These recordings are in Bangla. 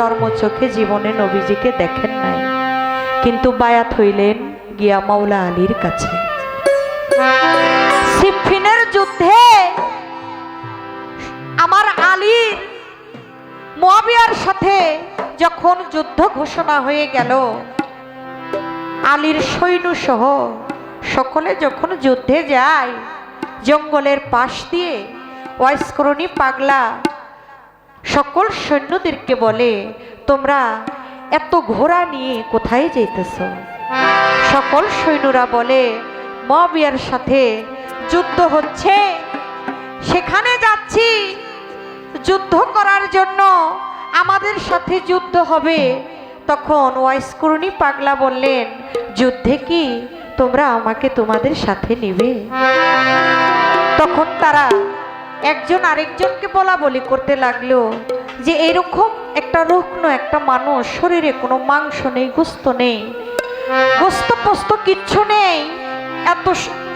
চর্ম চোখে জীবনে নবীজিকে দেখেন নাই। কিন্তু বায়াত হইলেন গিয়া মাওলা আলীর কাছে। সিফিনের যুদ্ধে আমার আলী মোয়াবিয়ার সাথে যখন যুদ্ধ ঘোষণা হয়ে গেল, আলীর সৈন্য সহ সকলে যখন যুদ্ধে যায়, জঙ্গলের পাশ দিয়ে, ওয়াইস্করণী পাগলা সকল সৈন্যদেরকে বলে, তোমরা এত ঘোড়া নিয়ে কোথায় যাইতেছ? সকল সৈন্যরা বলে, মবিয়ার সাথে যুদ্ধ হচ্ছে। সেখানে যাচ্ছি। যুদ্ধ করার জন্য আমাদের সাথে যুদ্ধ হবে। তখন ওয়াইস্করণী পাগলা বললেন, যুদ্ধে কি তোমরা আমাকে তোমাদের সাথে নিবে? তখন তারা একজন আরেকজনকে বলা বলি করতে লাগল যে এরকম একটা রুগ্ন, একটা মানুষ, শরীরে কোনো মাংস নেই, গোস্ত নেই। গোস্ত পোস্ত কিচ্ছু নেই। এত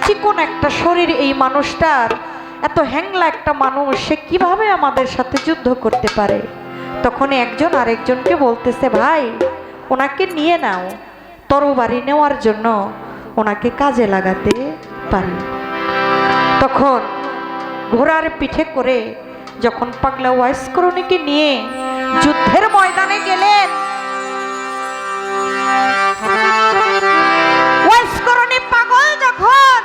চিকন একটা শরীর এই মানুষটার, এত হ্যাংলা একটা মানুষ, সে কীভাবে আমাদের সাথে যুদ্ধ করতে পারে? তখন একজন আরেকজনকে বলতেছে, ভাই, ওনাকে নিয়ে নাও, তরবারি নেওয়ার জন্য ওনাকে কাজে লাগাতে পারি। তখন ঘোড়ার পিঠে করে যখন পাগলা ওয়াইস্করণীকে নিয়ে যুদ্ধের ময়দানে গেলেন, ওয়াইস্করণী পাগল যখন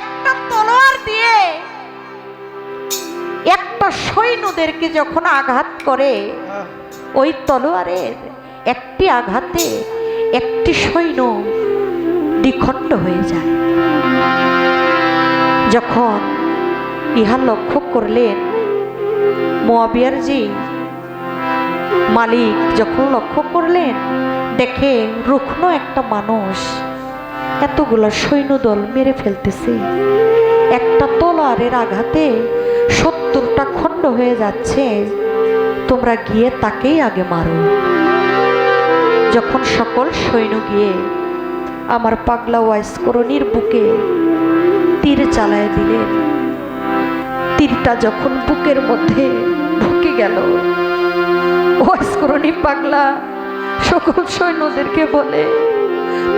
একটা তলোয়ার দিয়ে একটা সৈন্যদেরকে যখন আঘাত করে, ওই তলোয়ারের একটি আঘাতে একটি সৈন্য দ্বিখণ্ড হয়ে যায়। যখন ইহা লক্ষ্য করলেন মোয়াবিয়ার জি মালিক যখন লক্ষ্য করলেন দেখে রুগ্ন একটা মানুষ এতগুলো সৈন্যদল মেরে ফেলতেছে। একটা তলোয়ারের আঘাতে সত্তরটা খণ্ড হয়ে যাচ্ছে। তোমরা গিয়ে তাকেই আগে মারো। যখন সকল সৈন্য গিয়ে আমার পাগলা ওয়াইস্করণীর বুকে তীর চালায় দিলেন তীরটা যখন বুকের মধ্যে ঢুকে গেল ওয়াইস্করণী পাগলা, সকল সৈন্যদেরকে বলে,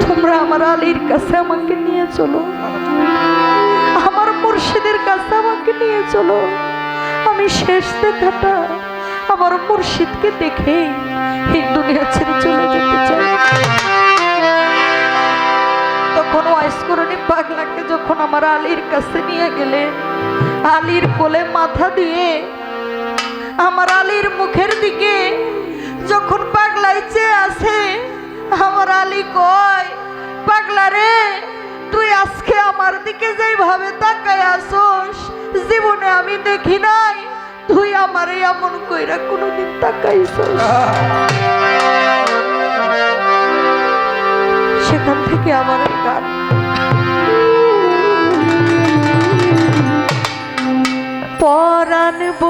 তোমরা আমার আলীর কাছে আমাকে নিয়ে চলো। আমার মুর্শিদের কাছে আমাকে নিয়ে চলো। আমি শেষ দেখাটা আমার মুর্শিদকে দেখে এই দুনিয়া ছেড়ে চলে যেতে চাই। তখন ওয়াইস্করণী পাগলাকে যখন আমার আলীর কাছে নিয়ে গেলে, আলীর কোলে মাথা দিয়ে আমার আলীর মুখের দিকে যখন পাগলাই চেয়ে আছে, আমার আলী কয়, পাগলা রে, তুই আজকে আমার দিকে যেইভাবে তাকায় আসোস, জীবনে আমি দেখি নাই, তুই আমার এমন কইরা কোনোদিন তাকাইছস। সেখান থেকে আমার গান পরানব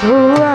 ধুয়ারে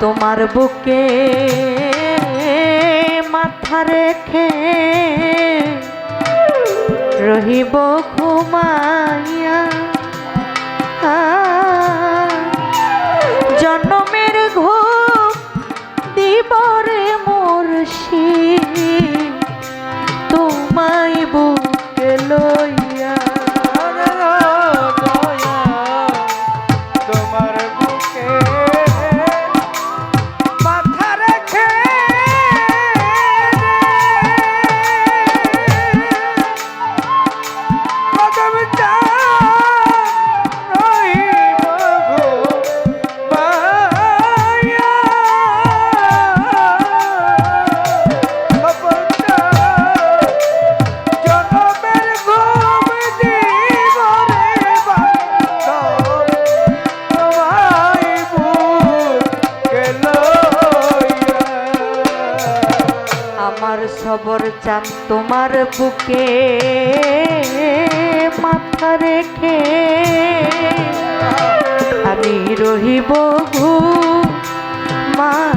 তোমার বুকে মাথা রেখে রহিব ঘুমাইয়া। জন্মের ঘুম দিবরে মোরশি তোমায় বুকে লইয়া। তোমার বুকে সবর চান তোমার বুকে মাথা রেখে আমি রহিব ঘুমাইয়া।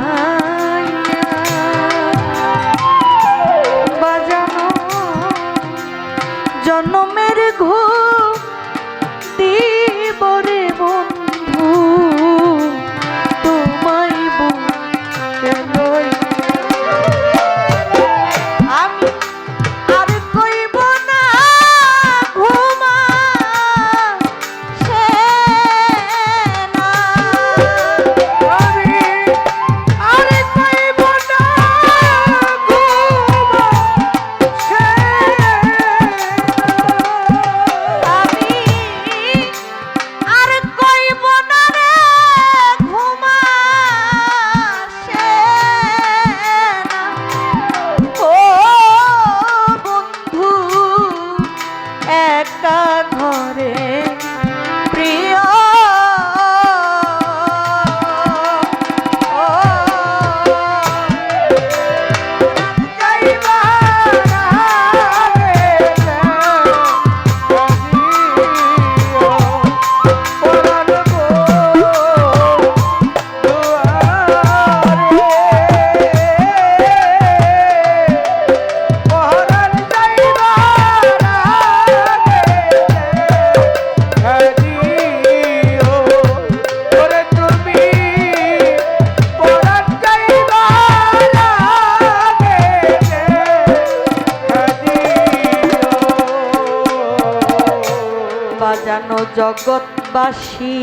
জগৎবাসী।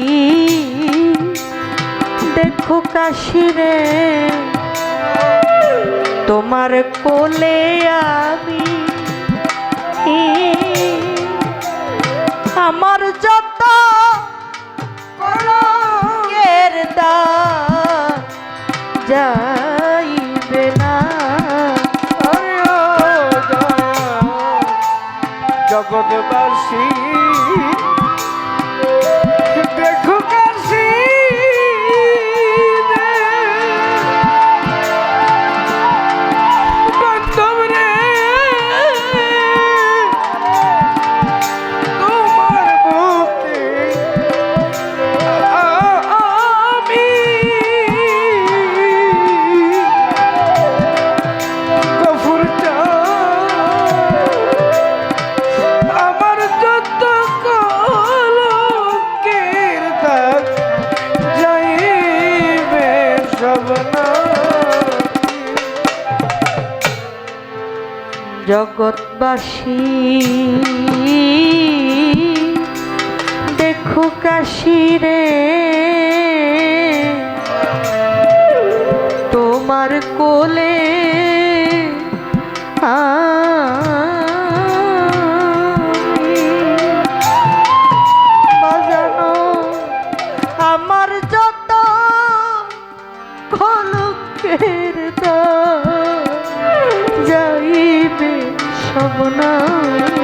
দেখো কাশিরে তোমার কোলে আমি। আমার যত দাগ যাইবে না। জগৎবাসী। জগৎবাসী। দেখো কাশিরে তোমার কোলে বাজানো আমার যত খলকের দাগ সবনা সেই